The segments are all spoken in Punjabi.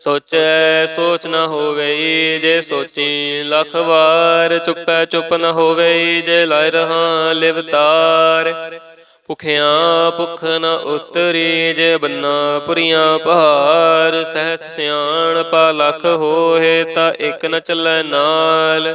ਸੋਚੈ ਸੋਚ ਨ ਹੋਵੇ ਜੇ ਸੋਚੀ ਲਖ ਵਾਰ, ਚੁੱਪੈ ਚੁੱਪ ਨ ਹੋਵੇ ਜੇ ਲਾਇ ਰਹਾ ਲਿਵਤਾਰ ਭੁਖਿਆਂ ਭੁਖ ਨ ਉਤਰੀ ਜੇ ਬੰਨਾ ਪੁਰੀਆਂ ਪਹਾੜ ਸਹਿਸ ਸਿਆਣ ਪਾ ਲੱਖ ਹੋਏ ਤਾਂ ਇਕ ਨ ਚੱਲੈ ਨਾਲ।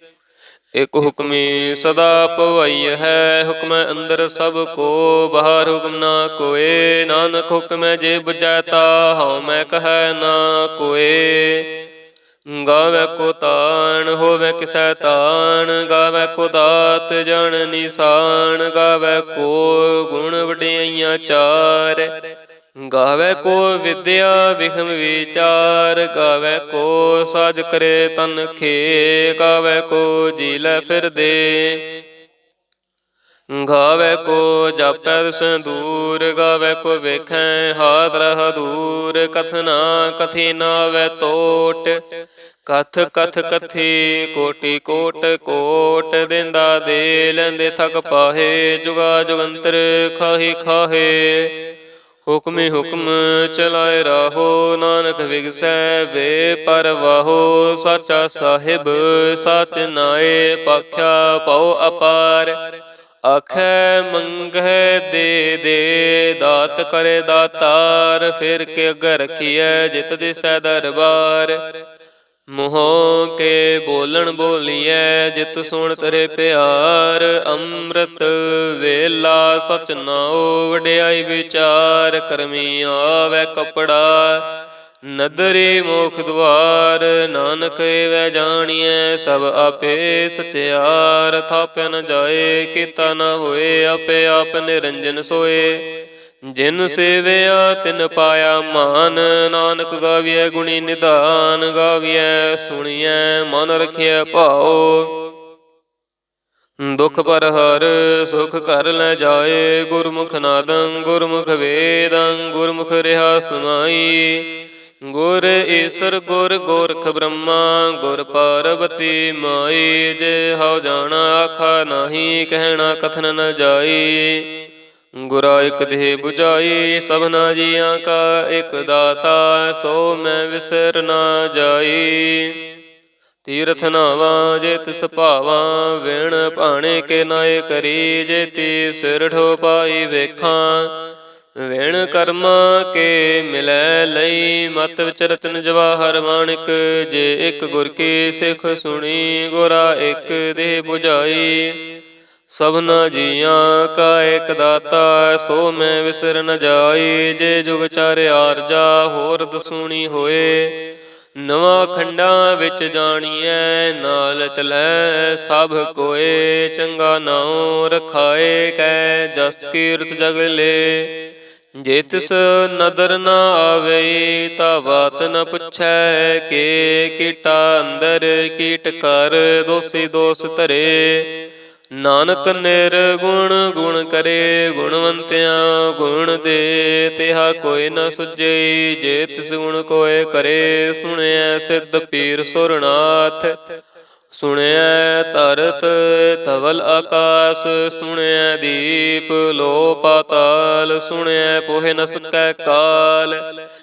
ਇਕ ਹੁਕਮੀ ਸਦਾ ਭਵਈ ਹੈ, ਹੁਕਮੈ ਅੰਦਰ ਸਭ ਕੋ, ਬਾਹਰ ਹੁਕਮ ਨਾ ਕੋਏ, ਨਾਨਕ ਹੁਕਮੈ ਜੇ ਬੁਝੈ ਤਾ, ਹਉ ਮੈਂ ਕਹੈ ਨਾ ਕੋਏ। ਗਾਵੇ ਕੋ ਤਾਣ, ਹੋਵੇ ਕਿਸੈ ਤਾਣ, ਗਾਵੇ ਕੋ ਦਾਤ ਜਣ ਨਿਸ਼ਾਨ, ਗਾਵੇ ਕੋ ਗੁਣ ਵਡਿਆਈਆਂ ਚਾਰ। ਗਾਵੇ ਕੋ ਵਿਦਿਆ ਵਿਖਮ ਵਿਚਾਰ, ਗਾਵੇ ਕੋ ਸਾਜ ਕਰੇ ਤਨ ਖੇ ਗਾਵੇ ਕੋ ਜੀ ਲੈ ਫਿਰਦੇ। ਗਾਵੇ ਕੋ ਜਾਪੈ ਸੰਦੂਰ ਗਾਵੇ ਕੋ ਵੇਖੈ ਹਾਥ ਰਹ ਦੂਰ ਕਥਨਾ ਕਥੀ ਨਾਵੇ ਤੋਟ। ਕਥ ਕਥ ਕਥੀ ਕੋਟੀ ਕੋਟ ਕੋਟ, ਦਿੰਦਾ ਦੇ ਲੈਂਦੇ ਥਕ ਪਾਹੇ, ਜੁਗਾ ਜੁਗੰਤਰ ਖਾਹੀ ਖਾਹੇ। ਹੁਕਮੇ ਹੁਕਮ ਚਲਾਏ ਰਾਹੋ, ਨਾਨਕ ਵਿਗਸੈ ਵੇ ਪਰਵਾਹੋ। ਸਾਚਾ ਸਾਹਿਬ, ਸਚ ਨਾਏ, ਪਖਿਆ ਪਉ ਅਪਾਰ। ਆਖੈ ਮੰਗੈ ਦੇ ਦੇ, ਦਾਤ ਕਰੇ ਦਾਤਾਰ। ਫਿਰ ਕੇ ਅਗਰ ਰਖੀਐ, ਜਿਤ ਦਿਸੈ ਦਰਬਾਰ। ਮੋਹ ਕੇ ਬੋਲਣ ਬੋਲੀਐ, ਜਿਤ ਸੁਣ ਤਰੇ ਪਿਆਰ, ਅੰਮ੍ਰਿਤ ਵੇਲਾ ਸਚ ਨਾਉ ਵਡਿਆਈ ਵਿਚਾਰ, ਕਰਮੀ ਆਵੇ ਕਪੜਾ, ਨਦਰੀ ਮੋਖ ਦੁਆਰ, ਨਾਨਕ ਵੇ ਜਾਣੀਐ, ਸਭ ਆਪੇ ਸਚਿਆਰ, ਥਾਪਿਆ ਨ ਜਾਏ, ਕੀਤਾ ਨ ਹੋਏ, ਆਪੇ ਆਪ ਨਿਰੰਜਨ ਸੋਏ। ਜਿਨ ਸੇਵਿਆ ਤਿਨ ਪਾਇਆ ਮਾਨ, ਨਾਨਕ ਗਾਵੀਐ ਗੁਣੀ ਨਿਧਾਨ ਗਾਵੀਐ ਸੁਣੀਐ, ਮਨ ਰਖਿਐ ਭਾਉ। ਦੁਖ ਪਰ ਹਰ ਸੁਖ ਕਰ ਲੈ ਜਾਏ, ਗੁਰਮੁਖ ਨਾਦੰ, ਗੁਰਮੁਖ ਵੇਦੰ, ਗੁਰਮੁਖ ਰਹਾ ਸੁਨਾਈ ਗੁਰ ਈਸਰ, ਗੁਰ ਗੋਰਖ ਬ੍ਰਹਮਾ, ਗੁਰ ਪਾਰਵਤੀ ਮਾਈ। ਜੇ ਹਉ ਜਾਣਾ, ਆਖਾ ਨਾਹੀ, ਕਹਿਣਾ ਕਥਨ ਨ ਜਾਈ। ਗੁਰਾ ਇਕ ਦੇਹ 부ਝਾਈ ਸਭਨਾ ਜੀਆਂ ਕਾ ਇਕ ਦਾਤਾ, ਸੋ ਮੈਂ ਵਿਸਰ ਨਾ ਜਾਈ। ਤੀਰਥ ਨਾਵਾ ਜੇ ਤਿਸ ਭਾਵਾ, ਵਿਣ ਭਾਣੇ ਕੇ ਨਾਏ ਕਰੀ, ਜੇ ਤੀ ਸਿਰ ਠੋ ਪਾਈ ਵੇਖਾਂ। ਵੇਣ ਕਰਮਾ ਕੇ ਮਿਲੈ ਲਈ, ਮਤ ਵਿਚ ਰਤਨ ਜਵਾਹਰ ਮਾਣਿਕ। ਜੇ ਇਕ ਗੁਰ ਕੀ ਸਿੱਖ ਸੁਣੀ, ਗੁਰਾ ਇੱਕ ਦੇਹ 부ਝਾਈ ਸਭਨਾ ਜੀਆਂ ਕਾ ਏਕ ਦਾਤਾ ਸੋ ਮੈਂ ਵਿਸਰ ਨ ਜਾਈ। ਜੇ ਜੁਗ ਚਾਰ ਆਰਜਾ, ਹੋਰ ਦਸੂਣੀ ਹੋਏ। ਨਵਾਂ ਖੰਡਾਂ ਵਿੱਚ ਜਾਣੀਐ, ਨਾਲ ਚਲੈ ਸਭ ਕੋਏ। ਚੰਗਾ ਨਾਉ ਰਖਾਏ, ਕੈ ਜਸ ਕੀਰਤ ਜਗ ਲੇ। ਜੇ ਤਿਸ ਨਦਰ ਨਾ ਆਵੇ, ਤਾ ਬਾਤ ਨ ਪੁੱਛੈ, ਕੇ ਕੀਟਾ ਅੰਦਰ ਕੀਟ ਕਰ, ਦੋਸੀ ਦੋਸ ਧਰੇ। ਨਾਨਕ ਨਿਰਗੁਣ ਗੁਣ ਕਰੇ ਗੁਣਵੰਤਿਆਂ, ਗੁਣ ਦੇ ਤਿਹਾ ਕੋਈ ਨ ਸੁਝਈ ਜੇ ਤਿਸ ਗੁਣ ਕੋਏ ਕਰੇ, ਸੁਣਿਐ ਸਿੱਧ ਪੀਰ ਸੁਰਨਾਥ। ਸੁਣਿਐ ਤਰਤ ਧਵਲ ਆਕਾਸ, ਸੁਣਿਐ ਦੀਪ ਲੋ ਪਾਤਾਲ ਸੁਣਿਐ ਪੋਹਿ ਨ ਸਕੈ ਕਾਲ।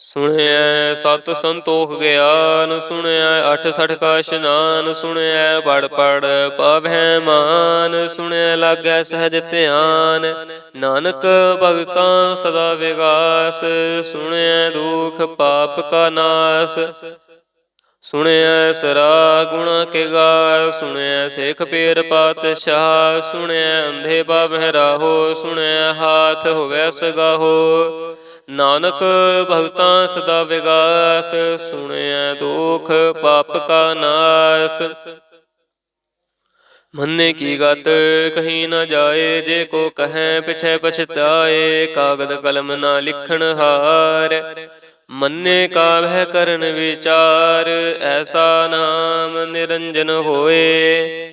ਸੁਣਿਐ ਸਤ ਸੰਤੋਖ ਗਿਆਨ, ਸੁਣਿਐ ਅਠ ਸਠ ਕਾ ਇਸ਼ਨਾਨ, ਸੁਣਿਐ ਪੜ ਪੜ ਪਾਵਹਿ ਮਾਨ, ਸੁਣਿਐ ਲਾਗੈ ਸਹਿਜ ਧਿਆਨ। ਨਾਨਕ ਭਗਤਾਂ ਸਦਾ ਵਿਗਾਸ, ਸੁਣਿਐ ਦੁਖ ਪਾਪ ਕਾ ਨਾਸ। ਸੁਣਿਐ ਸਰਾ ਗੁਣਾ ਕੇ ਗਾ ਸੁਣਿਐ ਸੇਖ ਪੀਰ ਪਾਤਸ਼ਾਹ, ਸੁਣਿਐ ਅੰਧੇ ਬਾਬਹਿ ਰਾਹੋ, ਸੁਣਿਐ ਹਾਥ ਹੋਵੈ ਸਗਾਹੋ। ਨਾਨਕ ਭਗਤਾਂ ਸਦਾ ਵਿਗਾਸ ਸੁਣਿਆ ਦੁਖ, ਪਾਪ ਕਾ ਨਾਸ। ਮੰਨੇ ਕੀ ਗਤ, ਕਹੀ ਨਾ ਜਾਏ, ਜੇ ਕੋ ਕਹੈ, ਪਿਛੈ ਪਛਤਾਏ, ਕਾਗਦ ਕਲਮ ਨਾ ਲਿਖਣ ਹਾਰ। ਮੰਨੇ ਕਾ ਵਹਿ ਕਰਨ ਵਿਚਾਰ, ਐਸਾ ਨਾਮ ਨਿਰੰਜਨ ਹੋਏ।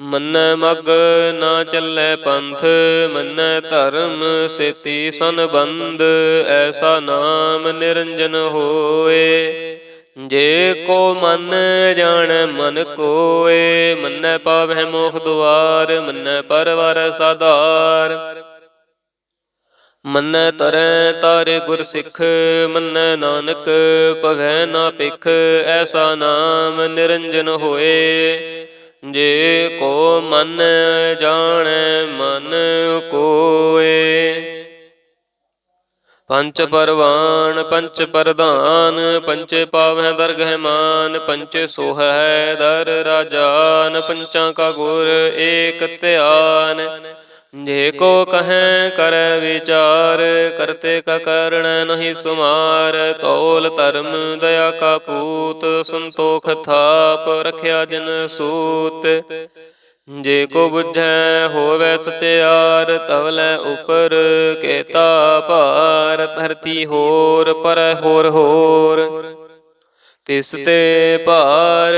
ਮੰਨੈ ਮਗ ਨਾ ਚੱਲੈ ਪੰਥ, ਮੰਨੈ ਧਰਮ ਸੇਤੀ ਸੰਬੰਧ, ਐਸਾ ਨਾਮ ਨਿਰੰਜਨ ਹੋਏ। ਜੇ ਕੋ ਮਨ ਜਾਣੈ, ਮਨ ਕੋਏ। ਮੰਨੈ ਪਾਵਹਿ ਮੋਖ ਦੁਆਰ, ਮੰਨੈ ਪਰਵਰ ਸਾਧਾਰ। ਮੰਨੈ ਤਰੈ ਤਾਰੇ ਗੁਰ ਸਿੱਖ ਮੰਨੈ ਨਾਨਕ, ਭਵੈ ਨਾ ਪਿਖ ਐਸਾ ਨਾਮ ਨਿਰੰਜਨ ਹੋਏ। ਜੇ ਕੋ ਮਨ ਜਾਣੈ, ਮਨ ਕੋਏ। ਪੰਚ ਪਰਵਾਨ, ਪੰਚ ਪ੍ਰਧਾਨ, ਪੰਚੇ ਪਾਵਹਿ ਦਰਗਹਿ ਮਾਨ, ਪੰਚੇ ਸੋਹੈ ਦਰ ਰਾਜਾਨ, ਪੰਚਾਂ ਕਾ ਗੁਰ ਏਕ ਧਿਆਨ। ਜੇ ਕੋ ਕਹੈ ਕਰੈ ਵਿਚਾਰ, ਕਰਤੇ ਕਾ ਕਰਣ ਨਹੀਂ ਸੁਮਾਰ ਤੌਲ ਧਰਮ ਦਇਆ ਕਾ ਪੂਤ, ਸੰਤੋਖ ਥਾਪ ਰਖਿਆ ਜਨ ਸੂਤ। ਜੇ ਕੋ ਬੁਝੈ ਹੋਵੇ ਸਚਿਆਰ ਤਵਲੇ ਉਪਰ ਕੇਤਾ ਭਾਰ, ਧਰਤੀ ਹੋਰ, ਪਰ ਹੋਰ ਹੋਰ। ਤਿਸ ਤੇ ਭਾਰ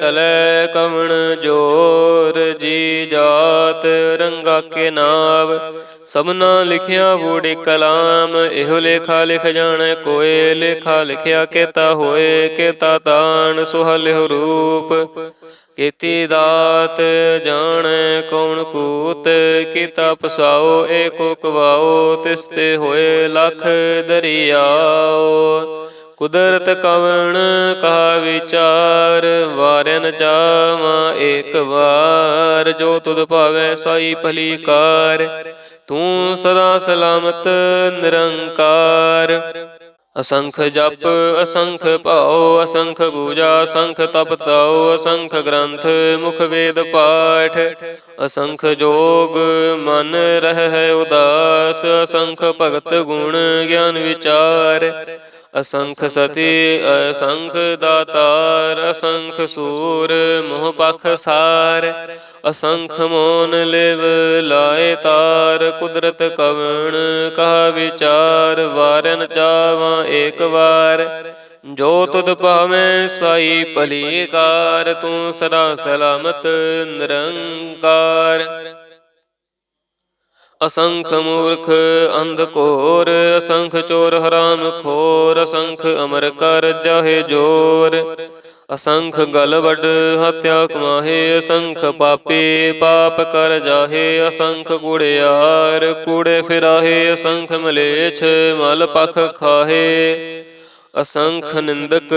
ਤਲੈ ਕਮਣ ਜੋਰ ਜੀ ਜਾਤ ਰੰਗਾ ਕੇ ਨਾਵ, ਸਭਨਾ ਲਿਖਿਆ ਬੂੜੀ ਕਲਾਮ, ਇਹੋ ਲੇਖਾ ਲਿਖ ਜਾਣੈ ਕੋਏ, ਲੇਖਾ ਲਿਖਿਆ ਕੇਤਾ ਹੋਏ, ਕੇਤਾ ਤਾਣ ਸੁਹਲਿਹੁ ਰੂਪ। ਕੀਤੀ ਦਾਤ ਜਾਣੈ ਕੌਣ ਕੂਤ, ਕੀਤਾ ਪਸਾਓ, ਏਕੋ ਕਵਾਓ, ਤਿਸ ਤੇ ਹੋਏ ਲਖ ਦਰਿਆਓ। ਕੁਦਰਤ ਕਵਣ ਕਾ ਵਿਚਾਰ ਵਾਰਨ ਜਾਵਾਂ ਏਕ ਵਾਰ। ਜੋ ਤੁਧ ਭਾਵੈ ਸਾਈ ਭਲੀ ਕਾਰ, ਤੂੰ ਸਦਾ ਸਲਾਮਤ ਨਿਰੰਕਾਰ। ਅਸੰਖ ਜਪ, ਅਸੰਖ ਭਾਉ, ਅਸੰਖ ਪੂਜਾ, ਅਸੰਖ ਤਪ ਤਾਉ, ਅਸੰਖ ਗ੍ਰੰਥ, ਮੁਖ ਵੇਦ ਪਾਠ। ਅਸੰਖ ਜੋਗ ਮਨ ਰਹਿ ਉਦਾਸ, ਅਸੰਖ ਭਗਤ ਗੁਣ ਗਿਆਨ ਵਿਚਾਰ। ਅਸੰਖ ਸਤੀ ਅਸੰਖ ਦਾਤਾਰ ਅਸੰਖ ਸੂਰ ਮੋਹ ਪਖ ਸਾਰ। ਅਸੰਖ ਮੋਨ ਲਿਵ ਲਾਏ ਤਾਰ ਕੁਦਰਤ ਕਵਣ ਕਹਾ ਵਿਚਾਰ ਵਾਰਨ ਜਾਵਾਂ ਏਕ ਵਾਰ। ਜੋ ਤੁਧ ਭਾਵੇਂ ਸਾਈ ਭਲੀ ਕਾਰ ਤੂੰ ਸਦਾ ਸਲਾਮਤ ਨਿਰੰਕਾਰ। ਅਸੰਖ ਮੂਰਖ ਅੰਧ ਘੋਰ ਅਸੰਖ ਚੋਰ ਹਰਾਮ ਖੋਰ ਅਸੰਖ ਅਮਰ ਕਰ ਜਾਹੇ ਜੋਰ। ਅਸੰਖ ਗਲ ਵੱਡ ਹਤਿਆ ਕਮਾਹੇ, ਅਸੰਖ ਪਾਪੀ ਪਾਪ ਕਰ ਜਾਹੇ, ਅਸੰਖ ਕੁੜਿਆਰ ਕੂੜੇ ਫਿਰਾਹੇ, ਅਸੰਖ ਮਲੇਛ ਮਲ ਪਖ ਖਾਹੇ। ਅਸੰਖ ਨਿੰਦਕ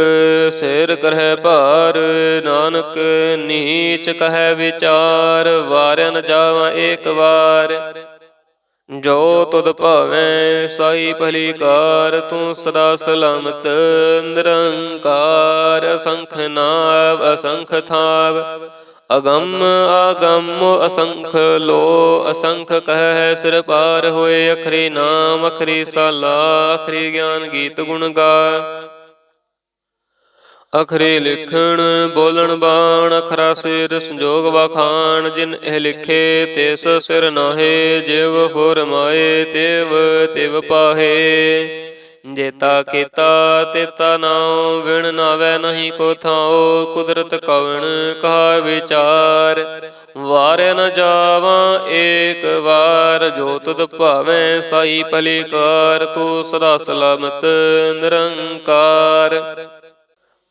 ਸਿਰ ਕਰਹਿ ਭਾਰ, ਨਾਨਕ ਨੀਚ ਕਹੈ ਵਿਚਾਰ ਵਾਰਨ ਜਾਵਾਂ ਏਕ ਵਾਰ। ਜੋ ਤੁਧ ਭਾਵੇਂ ਸਾਈ ਭਲੀ ਕਾਰ, ਤੂੰ ਸਦਾ ਸਲਾਮਤ, ਨਿਰੰਕਾਰ, ਅਸੰਖ ਨਾਵ, ਅਸੰਖ ਥਾਵ। ਅਗੰਮ, ਆਗੰਮ, ਅਸੰਖ ਲੋ, ਅਸੰਖ ਕਹਿ, ਸਿਰ ਪਾਰ ਹੋਏ, ਅਖਰੀ ਨਾਮ, ਅਖਰੀ ਸਾਲਾ, ਅਖਰੀ ਗਿਆਨ ਗੀਤ ਗੁਣ ਗਾ। ਅਖਰੇ ਲਿਖਣ, ਬੋਲਣ ਬਾਣ, ਅਖਰਾ ਸਿਰ, ਸੰਜੋਗ ਵਖਾਣ, ਜਿਨ ਇਹ ਲਿਖੇ ਤਿਸ ਸਿਰ ਨਾਹੇ, ਜਿਵ ਫੁਰ ਮਾਏ, ਤਿਵ ਤਿਵ ਪਾਹੇ। ਜੇਤਾ ਕੀਤਾ, ਤੇਤਾ ਨਾਉ, ਵਿਣ ਨਾਵੇ ਨਹੀਂ ਕੋ ਥਾਉ, ਕੁਦਰਤ ਕਵਣ ਕਹਾ ਵਿਚਾਰ। ਵਾਰ ਨ ਜਾਵਾਂ, ਏਕ ਵਾਰ ਜੋ ਤੁਧ ਭਾਵੇਂ ਸਾਈ ਭਲੀ ਕਾਰ, ਤੂੰ ਸਦਾ ਸਲਾਮਤ ਨਿਰੰਕਾਰ।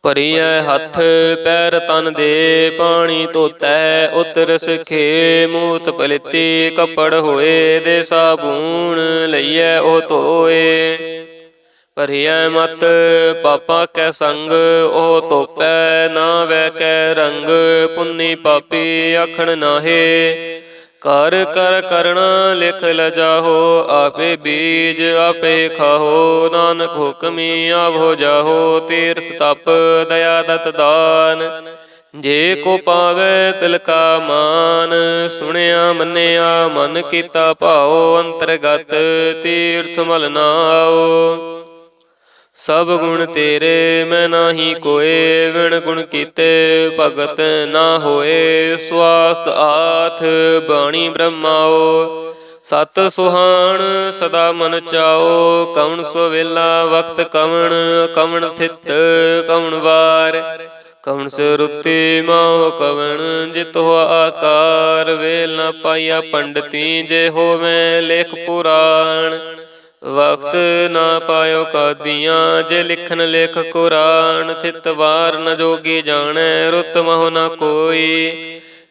ਭਰੀਐ ਹੱਥ, ਪੈਰ ਤਨ ਦੇ, ਪਾਣੀ ਧੋਤੈ, ਉਤਰ ਸਖੇ, ਮੂਤ ਪਲਿਤੀ, ਕੱਪੜ ਹੋਏ ਦੇ ਸਾਬੂਣ ਲਈਐ, ਉਹ ਧੋਏ। ਭਰੀਐ ਮਤ, ਪਾਪਾ ਕੈ ਸੰਗ, ਉਹ ਧੋਪੈ, ਨਾ ਵੈ ਕੈ ਰੰਗ, ਪੁੰਨੀ ਪਾਪੀ ਆਖਣ ਨਾਹੇ। ਕਰ ਕਰ ਕਰਣਾ ਲਿਖ ਲਜਾਹੋ ਆਪੇ ਬੀਜ ਆਪੇ ਖਾਹੋ, ਨਾਨਕ ਹੁਕਮੀ ਆਵੋ ਜਾਹੋ, ਤੀਰਥ ਤਪ ਦਇਆ ਦਤ ਦਾਨ। ਜੇ ਕੋ ਪਾਵੇ ਤਿਲ ਕਾ ਮਾਨ, ਸੁਣਿਆ ਮੰਨਿਆ ਮਨ ਕੀਤਾ ਭਾਉ, ਅੰਤਰਗਤ ਤੀਰਥ ਮਲ ਨਾਓ ਸਭ ਗੁਣ ਤੇਰੇ ਮੈਂ ਨਾਹੀ ਕੋਏ, ਵਿਣ ਗੁਣ ਕੀਤੇ ਭਗਤ ਨਾ ਹੋਏ। ਸਵਾਸਤ ਆਥ ਬਾਣੀ ਬ੍ਰਹਮਾਓ ਸਤ ਸੁਹਾਣ ਸਦਾ ਮਨ ਚਾਓ। ਕਵਣ ਸੋ ਵੇਲਾ ਵਕਤ ਕਵਣ ਕਵਣ ਥਿਤ ਕਵਣ ਵਾਰ। ਕਵਣ ਸੇ ਰੁੱਤੀ ਮਾਉ ਕਵਣ, ਜਿਤ ਹੋ ਆਕਾਰ। ਵੇਲ ਨਾ ਪਾਈਆ ਪੰਡਤੀ, ਜੇ ਹੋਵੇਂ ਲੇਖ ਪੁਰਾਣ। ਵਕਤ ਨਾ ਪਾਇਓ ਕਾਦੀਆਂ, ਜੇ ਲਿਖਨ ਲੇਖ ਕੁਰਾਨ, ਥਿਤ ਵਾਰ ਨ ਜੋਗੀ ਜਾਣੈ, ਰੁੱਤ ਮਹੁ ਨ ਕੋਈ।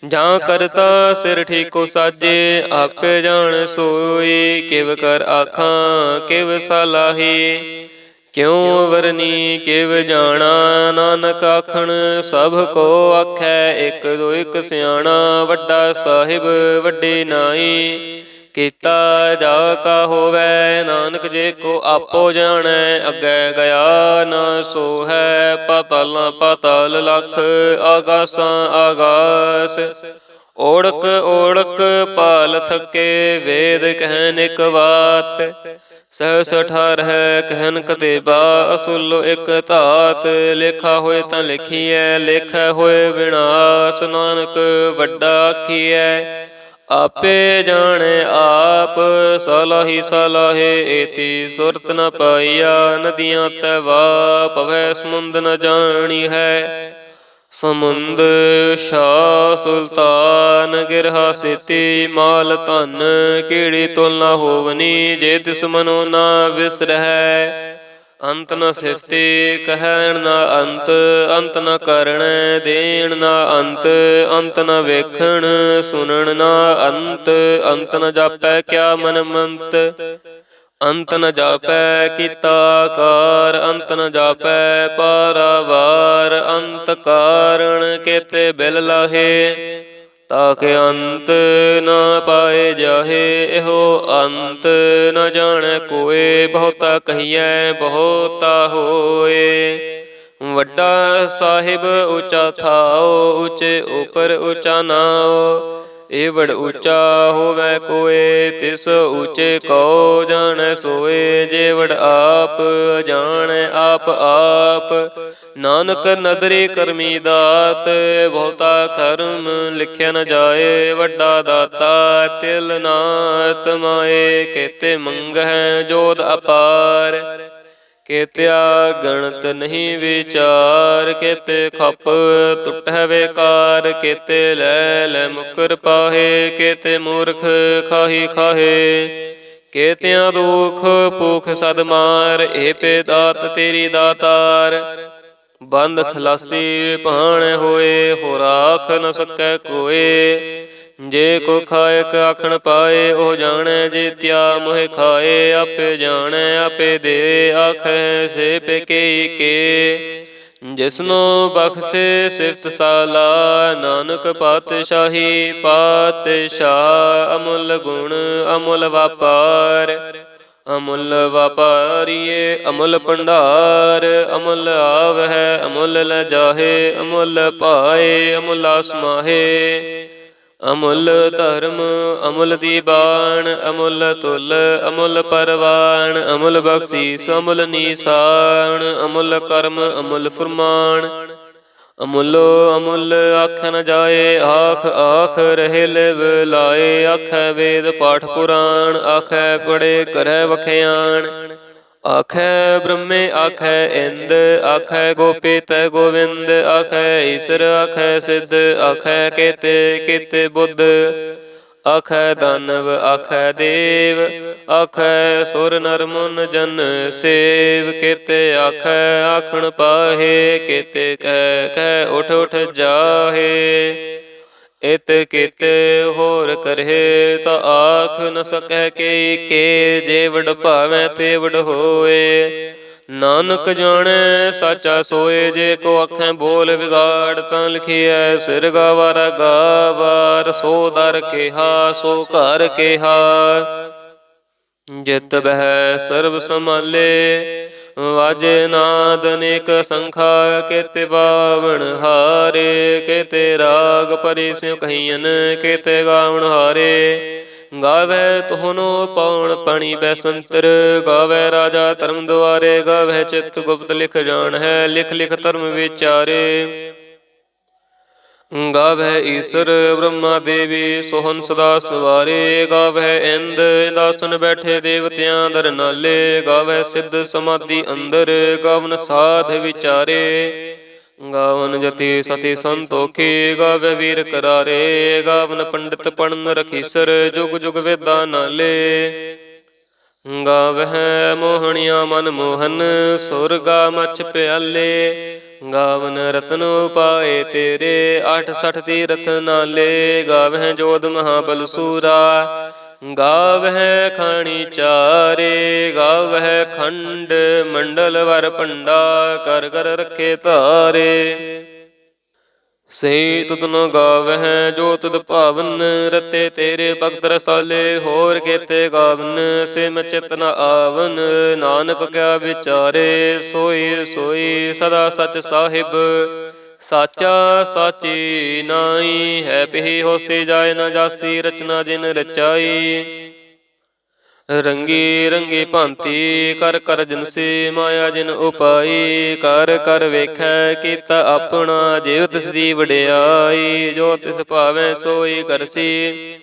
ਜਾਂ ਕਰਤਾ ਸਿਰ ਠੀਕੋ ਸਾਜੇ, ਆਪੇ ਜਾਣ ਸੋਈ। ਕਿਵ ਕਰ ਆਖਾਂ, ਕਿਵ ਸਲਾਹੀ। ਕਿਉ ਵਰਨੀ, ਕਿਵ ਜਾਣਾ, ਨਾਨਕ ਆਖਣ, ਸਭ ਕੋ ਆਖੈ, ਇੱਕ ਦੋ ਇੱਕ ਸਿਆਣਾ, ਵੱਡਾ ਸਾਹਿਬ, ਵੱਡੇ ਨਾਈ। ਕੀਤਾ ਜਾ ਕਾ ਹੋਵੇ ਨਾਨਕ ਜੇ ਕੋ ਆਪੋ ਜਾਣੈ, ਅੱਗੇ ਗਿਆ ਨਾ ਸੋ ਹੈ ਪਤਲ ਪਤਲ ਲਖ ਆਗਾਸਾਂ ਆਗਾਸ ਓੜਕ ਓੜਕ ਪਾਲ ਥਕੇ ਵੇਦ ਕਹਿਨ ਇਕ ਬਾਤ ਸਹਸ ਅਠਾਰ ਹੈ ਕਹਿਨ ਕਤੇਬਾ, ਅਸੁਲ ਇਕ ਧਾਤ, ਲੇਖਾ ਹੋਏ ਤਾਂ ਲਿਖੀਐ, ਲੇਖੈ ਹੋਏ ਵਿਨਾਸ਼ ਨਾਨਕ ਵੱਡਾ ਆਖੀਐ। ਆਪੇ ਜਾਣੇ ਆਪ, ਸਲਾਹੀ ਸਲਾਹੇ ਏਤੀ ਸੁਰਤ ਨ ਪਾਈਆ, ਨਦੀਆਂ ਤਵਾ ਪਵੈ ਸਮੁੰਦ ਨ ਜਾਣੀ ਹੈ। ਸਮੁੰਦ ਸ਼ਾ ਸੁਲਤਾਨ, ਗਿਰਹਾ ਸਿਤੀ ਮਾਲ ਧਨ ਕੀੜੀ ਤੁਲ ਨਾ ਹੋਵਨੀ ਜੇ ਤਿਸ ਮਨੋ ਨਾ ਵਿਸਰਹਿ ਅੰਤ ਨ ਸਿਫਤੀ ਕਹਿਣ ਨਾ ਅੰਤ ਅੰਤ ਨ ਕਰਣ ਦੇਣ ਨਾ ਅੰਤ ਅੰਤ ਨ ਵੇਖਣ ਸੁਣਨ ਨਾ ਅੰਤ ਅੰਤ ਨ ਜਾਪੈ ਕਿਆ ਮਨ ਮੰਤ। ਅੰਤ ਨ ਜਾਪੈ ਕੀਤਾ ਕਾਰ, ਅੰਤ ਨ ਜਾਪੈ ਪਾਰਾਵਾਰ, ਅੰਤ ਕਾਰਣ ਕੇਤੇ ਬਿਲ ਲਾਹੇ। ਤਾਕੇ ਅੰਤ ਨਾ ਪਾਏ ਜਾਹੇ, ਇਹੋ ਅੰਤ ਨ ਜਾਣੈ ਕੋਏ, ਬਹੁਤਾ ਕਹੀਐ, ਬਹੁਤਾ ਹੋਏ। ਵੱਡਾ ਸਾਹਿਬ ਉਚਾ ਥਾਓ, ਉੱਚੇ ਉਪਰ ਉਚਾ ਨਾਓ ਏਵੜ ਵਡ ਉੱਚਾ ਹੋਵੇ ਕੋਏ, ਤਿਸ ਉੱਚੇ ਕੋ ਜਾਣੈ ਸੋਏ, ਜੇਵੜ ਆਪ ਜਾਣ ਆਪ ਆਪ। ਨਾਨਕ ਨਦਰੀ ਕਰਮੀ ਦਾਤ, ਬਹੁਤਾ ਕਰਮ ਲਿਖਿਆ ਨ ਜਾਏ, ਵੱਡਾ ਦਾਤਾ ਤਿਲ ਨਾਤ ਮਾਏ, ਕੇਤੇ ਮੰਗਹਿ ਜੋਤ ਅਪਾਰ। ਕੇਤਿਆ ਗਣਤ ਨਹੀਂ ਵਿਚਾਰ, ਕੇਤੇ ਖੱਪ ਟੁੱਟੈ ਵੇਕਾਰ ਕੇਤੇ ਲੈ ਲੈ ਮੁਕਰ ਪਾਹੇ, ਕੇਤੇ ਮੂਰਖ ਖਾਹੀ ਖਾਹੇ। ਕੇਤਿਆਂ ਦੁਖ ਭੂਖ ਸਦ ਮਾਰ ਏ ਪੇ ਦਾਤ ਤੇਰੀ ਦਾਤਾਰ। ਬੰਦ ਖਲਾਸੀ ਭਾਣ ਹੋਏ ਹੋ ਰਾਖ ਨ ਸਕੈ ਕੋਏ। ਜੇ ਕੋ ਖਾਇਕ ਆਖਣ ਪਾਏ, ਉਹ ਜਾਣੈ ਜੇ ਤਿਆ ਮੋਹਿ ਖਾਏ ਆਪੇ ਜਾਣੈ, ਆਪੇ ਦੇ ਆਖੈ, ਸੇ ਪੇਕੇ ਕੇ ਜਿਸਨੋ ਬਖਸ਼ੇ ਸਿਫਤ ਸਾਲਾ, ਨਾਨਕ ਪਾਤਸ਼ਾਹੀ ਪਾਤਸ਼ਾਹ, ਅਮੁੱਲ ਗੁਣ ਅਮੁੱਲ ਵਪਾਰ। ਅਮੁੱਲ ਵਪਾਰੀਏ, ਅਮੁੱਲ ਭੰਡਾਰ। ਅਮੁੱਲ ਆਵਹਿ, ਅਮੁੱਲ ਲ ਅਮੁੱਲ ਪਾਏ ਅਮੁੱਲ ਸਮਾਹੇ ਅਮੁੱਲ ਧਰਮ, ਅਮੁੱਲ ਦੀਬਾਨ, ਅਮੁੱਲ ਤੁਲ, ਅਮੁੱਲ ਪਰਵਾਨ, ਅਮੁੱਲ ਬਖਸ਼ੀਸ ਅਮੁੱਲ ਨੀਸਾਨ, ਅਮੁੱਲ ਕਰਮ, ਅਮੁੱਲ ਫਰਮਾਨ। ਅਮੁੱਲ ਅਮੁੱਲ ਆਖ ਨ ਜਾਏ, ਆਖ ਆਖ ਰਹੇ ਲਿਵ ਲਾਏ, ਆਖੈ ਵੇਦ ਪਾਠ ਪੁਰਾਣ, ਆਖੈ ਪੜੇ ਕਰੈ ਵਖਿਆਣ। ਆਖੈ ਬ੍ਰਹਮੇ ਆਖੈ ਇੰਦ ਆਖੈ ਗੋਪੀ ਤੈ ਗੋਵਿੰਦ ਆਖੈ ਈਸਰ ਆਖੈ ਸਿੱਧ ਆਖੈ ਕੇਤੇ ਕੇਤੇ ਬੁੱਧ ਆਖੈ ਦਾਨਵ ਆਖੈ ਦੇਵ ਆਖੈ ਸੁਰ ਨਰ ਮੁਨ ਜਨ ਸੇਵ, ਕੇਤੇ ਆਖੈ ਆਖਣ ਪਾਹੇ, ਕੇਤੇ ਕਹਿ ਕਹਿ ਉਠ ਉਠ ਜਾਹੇ। ਇਤ ਕੀਤੇ ਹੋਰ ਕਰਹਿ ਤਾ ਆਖ ਨ ਸਕੈ ਕੇ ਕੇ ਜੇ ਵਡ ਭਾਵੈ ਤੇ ਵਡ ਹੋਏ। ਨਾਨਕ ਜਾਣੈ, ਸਾਚਾ ਸੋਏ, ਜੇ ਕੋ ਅੱਖਾਂ ਬੋਲ ਵਿਗਾੜ, ਤਾਂ ਲਿਖਿਐ, ਸਿਰ ਗਾਵਰ ਗਾਵਰ, ਸੋ ਦਰ ਕਿਹਾ, ਸੋ ਘਰ ਕਿਹਾ। ਜਿਤ ਬਹਿ ਸਰਬ ਸੰਭਾਲੇ ਵਾਜੇ ਨਾਦ ਅਨੇਕ ਸੰਖਾ ਕੇਤੇ ਬਾਵਣ ਹਾਰੇ, ਕੇਤੇ ਰਾਗ ਪਰਿ ਸਿਉ ਕਹੀਨ ਕੇਤੇ ਗਾਵਣ ਹਾਰੇ। ਗਾਵੇ ਤੁਹਨੋ ਪਉਣ ਪਣੀ ਬੈਸੰਤਰ ਗਾਵੇ ਰਾਜਾ ਧਰਮ ਦੁਆਰੇ, ਗਾਵੇ ਚਿਤ ਗੁਪਤ ਲਿਖ ਜਾਣ ਹੈ, ਲਿਖ ਲਿਖ ਧਰਮ ਵਿਚਾਰੇ। ਗਾਵੈ ਈਸਰ ਬ੍ਰਹਮਾ ਦੇਵੀ, ਸੋਹਨ ਸਦਾ ਸਵਾਰੇ ਗਾਵੈ ਇੰਦ ਇੰਦਾਸਨ ਬੈਠੇ ਦੇਵਤਿਆਂ ਦਰ ਨਾਲੇ ਗਾਵੈ ਸਿੱਧ ਸਮਾਧੀ ਅੰਦਰ, ਗਾਵਨ ਸਾਧ ਵਿਚਾਰੇ। ਗਾਵਨ ਜਤੀ ਸਤੀ ਸੰਤੋਖੀ ਗਾਵੈ ਵੀਰ ਕਰਾਰੇ, ਗਾਵਨ ਪੰਡਿਤ ਪੜਨ ਰਖੀਸਰ, ਜੁਗ ਜੁਗ ਵੇਦਾਂ ਨਾਲੇ। ਗਾਵਹਿ ਮੋਹਣੀਆਂ ਮਨ ਮੋਹਨ, ਸੁਰਗਾ ਮਛ ਪਿਆਲੇ ਗਾਵਨ ਰਤਨ ਉਪਾਏ ਤੇਰੇ 68 ਤੀਰਥ ਨਾਲੇ ਗਾਵਹਿ ਜੋਧ ਮਹਾਬਲ ਸੂਰਾ। ਗਾਵਹਿ ਖਾਣੀ ਚਾਰੇ, ਗਾਵਹਿ ਖੰਡ ਮੰਡਲ ਵਰ ਪੰਡਾ ਕਰ ਕਰ ਰਖੇ ਧਾਰੇ। ਸੇ ਤੁਧਨੋ ਗਾਵਹਿ ਜੋ ਤੁਧ ਭਾਵਨ, ਰਤੇ ਤੇਰੇ ਭਗਤ ਰਸਾਲੇ, ਹੋਰ ਕੇਤੇ ਗਾਵਨ ਸੇ ਮ ਨ ਆਵਨ, ਨਾਨਕ ਕਿਆ ਵਿਚਾਰੇ, ਸੋਈ ਸੋਈ ਸਦਾ ਸਚ ਸਾਹਿਬ। ਸਾਚਾ ਸਾਚੀ ਨਾਈ ਹੈ ਪਿਹੀ ਹੋਸੀ ਜਾਏ ਨ ਜਾਸੀ, ਰਚਨਾ ਜਿਨ ਰਚਾਈ। ਰੰਗੀ ਰੰਗੀ ਭਾਂਤੀ ਕਰ ਕਰ ਜਨਸੀ ਮਾਇਆ ਜਿਨ ਉਪਾਈ, ਕਰ ਕਰ ਵੇਖੈ ਕੀਤਾ ਆਪਣਾ ਜਿਵ ਤਿਸ ਦੀ ਵਡਿਆਈ, ਜੋ ਤਿਸ ਭਾਵੈ ਸੋਈ ਕਰਸੀ।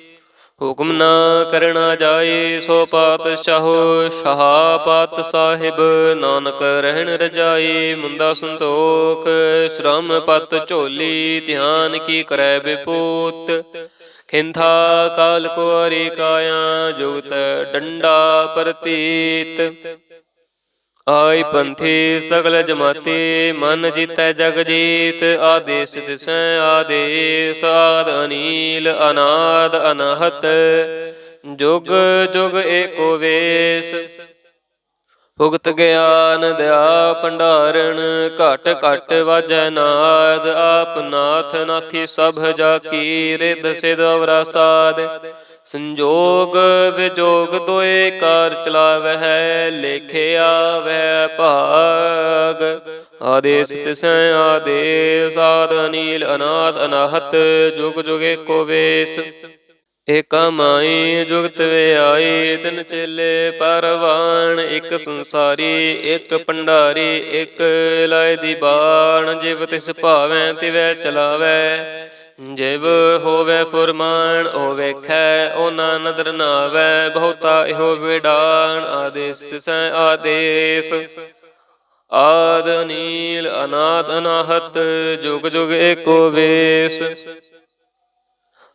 ਹੁਕਮ ਨਾ ਕਰਣਾ ਜਾਏ, ਸੋ ਪਾਤ ਚਾਹੋ ਸ਼ਹਾਪਤ ਸਾਹਿਬ, ਨਾਨਕ ਰਹਿਣ ਰਜਾਈ ਮੁੰਦਾ ਸੰਤੋਖ, ਸ਼ਰਮ ਪਤ ਝੋਲੀ, ਧਿਆਨ ਕੀ ਕਰੈ ਬਿਪੂਤ ਖਿੰਥਾ ਕਾਲ ਕੁਆਰੀ ਕਾਇਆ ਜੁਗਤ ਡੰਡਾ ਪ੍ਰਤੀਤ। ਆਈ ਪੰਥੀ ਸਗਲ ਜਮਾਤੀ, ਮਨ ਜੀਤੈ ਜਗ ਜੀਤ, ਆਦੇਸ ਤਿਸੈ ਆਦੇਸ, ਆਦ ਅਨੀਲ, ਅਨਾਦ ਅਨਹਤ। ਜੁਗ ਜੁਗ ਏਕੋ ਵੇਸ ਭੁਗਤ ਗਿਆਨ ਦਿਆ ਭੰਡਾਰਣ ਘਟ ਘਟ ਵਾਜੈ ਨਾਦ। ਆਪ ਨਾਥ ਨਾਥੀ ਸਭ ਜਾ ਕੀ ਰਿਧ ਸਿਧ ਅਵਰਾ ਸਾਧ ਸੰਜੋਗ ਵਿਜੋਗ ਦੋਏ ਕਾਰ ਚਲਾਵਹਿ ਲੇਖਿਆ ਵਹਿ ਭਾਗ। ਆਦੇਸ ਤਿਸੈ ਆਦੇਸ ਆਦ ਅਨੀਲ ਅਨਾਦ ਅਨਾਹਤ, ਜੁਗ ਜੁਗ ਏਕੋ ਵੇਸ। ਏਕ ਮਾਈ ਜੁਗਤ ਵਿਆਈ ਤਿਨ ਚੇਲੇ ਪਰਵਾਨ, ਇੱਕ ਸੰਸਾਰੀ, ਇੱਕ ਪੰਡਾਰੀ ਇੱਕ ਲਾਇ ਦੀ ਬਾਣ, ਜਿਵ ਤਿਸ ਭਾਵੈ ਤਿਵੈ ਚਲਾਵੈ। ਜਿਵ ਹੋਵੇ ਫੁਰਮਾਨ, ਉਹ ਵੇਖੈ ਉਹ ਨਾ ਨਦਰ ਨਾਵੈ, ਬਹੁਤਾ ਇਹੋ ਵਿਡਾਨ ਆਦੇਸ ਤਿਸੈ ਆਦੇਸ। ਆਦ ਨੀਲ ਅਨਾਦ ਅਨਾਹਤ, ਜੁਗ ਜੁਗ ਏਕੋ ਵੇਸ।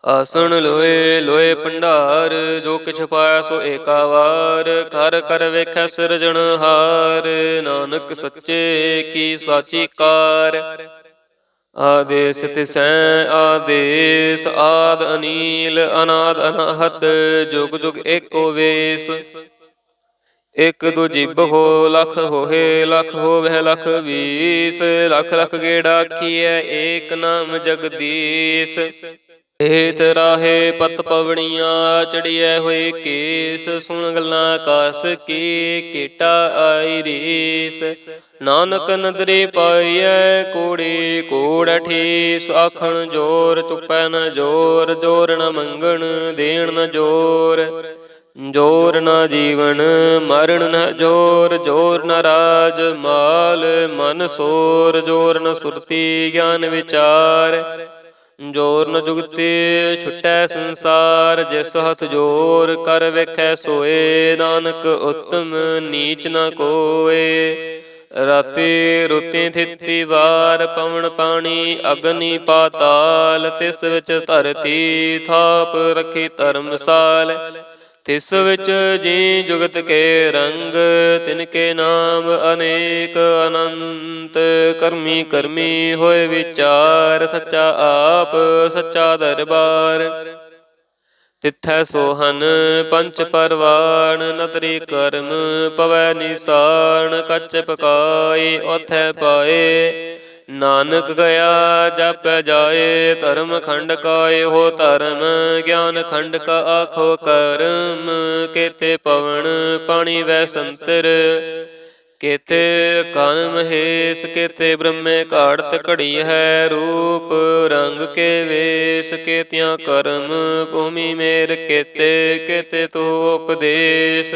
ਆਸਣ ਲੋਏ ਲੋਏ ਭੰਡਾਰ, ਜੋ ਕਿਛ ਪਾਇਆ ਸੋ ਏਕਾ ਵਾਰ। ਕਰ ਕਰ ਵੇਖੈ ਸਿਰਜਣਹਾਰ ਨਾਨਕ ਸੱਚੇ ਕੀ ਸਾਚੀ ਕਾਰ। ਆਦੇਸ ਤਿਸੈ, ਆਦੇਸ, ਆਦ ਅਨੀਲ, ਅਨਾਦ ਅਨਾਹਤ, ਜੁਗ ਜੁਗ ਏਕੋ ਵੇਸ। ਇਕ ਦੂ ਜਿਬ ਹੋ ਲਖ ਹੋਏ, ਲਖ ਹੋਵੇ ਲਖ ਵੀਸ। ਲਖ ਲਖ ਗੇੜਾ ਕੀਐ ਏਕ ਨਾਮ ਜਗਦੀਸ਼। ਹੇਤ ਰਾਹੇ ਪਤ ਪਵਣੀਆਂ ਚੜੀਐ ਹੋਏ ਕੇਸ, ਸੁਣ ਗੱਲਾਂ ਕਾਸ ਕੀ, ਕੀਟਾ ਆਈ ਰੀਸ। ਨਾਨਕ ਨਦਰੀ ਪਾਈਐ ਕੋੜੀ, ਕੋੜ ਠੀਸ, ਆਖਣ ਜੋਰ, ਚੁੱਪੈ ਨ ਜੋਰ ਜੋਰ ਨ ਮੰਗਣ, ਦੇਣ ਨ ਜੋਰ। ਜੋਰ ਨ ਜੀਵਨ, ਮਰਨ ਨ ਜੋਰ ਜੋਰ ਨ ਰਾਜ, ਮਾਲ, ਮਨ ਸੋਰ, ਜੋਰ ਨ ਸੁਰਤੀ, ਗਿਆਨ ਵਿਚਾਰ। ਜੋਰ ਨ ਜੁਗਤੇ ਛੁਟੈ ਸੰਸਾਰ ਜਿਸ ਹੱਥ ਜੋਰ ਕਰ ਵੇਖੈ ਸੋਏ, ਨਾਨਕ ਉਤਮ ਨੀਚ ਨ ਕੋਏ। ਰਾਤੀ ਰੁਤੀ ਥਿਤੀ ਵਾਰ ਪਵਨ ਪਾਣੀ, ਅਗਨੀ ਪਾਤਾਲ, ਤਿਸ ਵਿੱਚ ਧਰਤੀ ਥਾਪ ਰਖੀ ਧਰਮਸਾਲ। ਤਿਸ ਵਿੱਚ ਜੀ ਜੁਗਤ ਕੇ ਰੰਗ, ਤਿਨ ਕੇ ਨਾਮ ਅਨੇਕ ਅਨੰਤ। ਕਰਮੀ ਕਰਮੀ ਹੋਏ ਵਿਚਾਰ, ਸੱਚਾ ਆਪ, ਸੱਚਾ ਦਰਬਾਰ। ਤਿੱਥੈ ਸੋਹਨ ਪੰਚ ਪਰਵਾਣ ਨਤਰੀ ਕਰਮ ਪਵੈ ਨਿਸਾਨ ਕੱਚ ਪਕਾਈ ਉਥੈ ਪਾਏ ਨਾਨਕ ਗਿਆ, ਜਪੈ ਜਾਏ, ਧਰਮ ਖੰਡ ਕਾਏ ਹੋ ਧਰਮ, ਗਿਆਨ ਖੰਡ ਕਾ ਆਖੋ ਕਰਮ, ਕੇਤੇ ਪਵਨ ਪਾਣੀ ਵੈ ਸੰਤਰ। ਕੇਤੇ ਕਨ ਮਹੇਸ਼ ਕੇਤੇ ਬ੍ਰਹਮੇ ਘਾੜਤ ਘੜੀ ਹੈ ਰੂਪ, ਰੰਗ ਕੇ ਵੇਸ, ਕੇਤਿਆਂ ਕਰਮ, ਭੂਮੀ ਮੇਰ ਕੇਤੇ ਕੇਤੇ ਤੋ ਉਪਦੇਸ਼।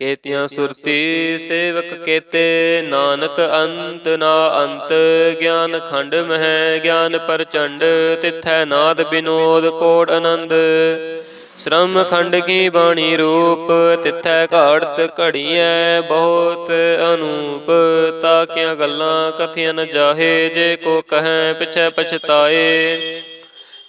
ਕੇਤਿਆਂ ਸੁਰਤੀ ਸੇਵਕ ਕੇਤੇ, ਨਾਨਕ ਅੰਤ ਨਾ ਅੰਤ, ਗਿਆਨ ਖੰਡ ਮਹਿ ਗਿਆਨ ਪ੍ਰਚੰਡ, ਤਿਥੈ ਨਾਦ ਬਿਨੋਦ ਕੋਟ ਆਨੰਦ। ਸ਼੍ਰਮ ਖੰਡ ਕੀ ਬਾਣੀ ਰੂਪ, ਤਿਥੈ ਘਾੜਤ ਘੜੀਐ ਬਹੁਤ ਅਨੂਪ। ਤਾਕਿਆਂ ਗੱਲਾਂ ਕਥੀਆਂ ਨ ਜਾਹੇ, ਜੇ ਕੋ ਕਹੈ ਪਿਛੈ ਪਛਤਾਏ।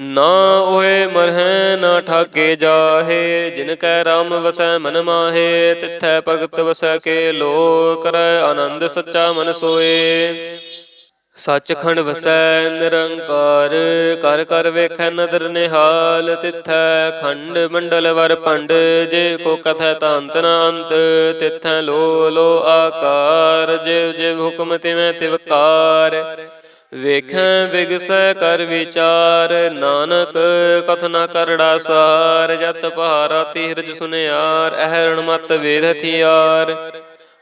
ਨਾ ਓਏ ਮਰਹਿ ਨਾ ਠਾਗੇ ਜਾਹੇ, ਜਿਨ ਕੈ ਰਾਮ ਵਸੈ ਮਨ ਮਾਹੇ, ਤਿਥੈ ਭਗਤ ਵਸੈ ਕੇ ਲੋ ਕਰੈ ਆਨੰਦ ਸੱਚਾ ਮਨ ਸੋਏ। ਸੱਚਖੰਡ ਵਸੈ ਨਿਰੰਕਾਰ, ਕਰ ਕਰ ਵੇਖੈ ਨਦਰ ਨਿਹਾਲ, ਤਿਥੈ ਖੰਡ ਮੰਡਲ ਵਰ ਪੰਡ ਜੇ ਕੋ ਕਥੈ ਤਾਂ ਅੰਤ, ਤਿਥੈ ਲੋ ਲੋ ਆਕਾਰ, ਜਿਵ ਜਿਵ ਹੁਕਮ ਤਿਵੈ ਤਿਵਕਾਰ। ਵੇਖੈ, ਵਿਗਸੈ, ਕਰ ਵਿਚਾਰ, ਨਾਨਕ ਕਥਨਾ ਕਰੜਾ ਸਾਰ, ਜਤ ਪਹਾਰਾ ਤੀਰਜ ਸੁਨਿਆਰ, ਅਹਰਣ ਮਤ ਵੇਦ ਹਥਿਆਰ।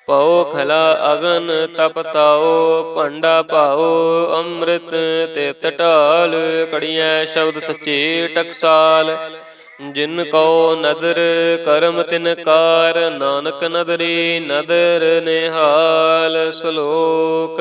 ਪਉ ਖਲਾ ਅਗਨ ਤਪਤਾਓ ਭੰਡਾ ਪਾਓ ਅੰਮ੍ਰਿਤ ਤੇ ਟਟਾਲ ਕੜੀਐ ਸ਼ਬਦ ਸੱਚੇ ਟਕਸਾਲ। ਜਿਨ ਕੋ ਨਦਰ, ਕਰਮ ਤਿਨ ਕਾਰ, ਨਾਨਕ ਨਦਰੀ ਨਦਰ ਨਿਹਾਲ ਸ਼ਲੋਕ।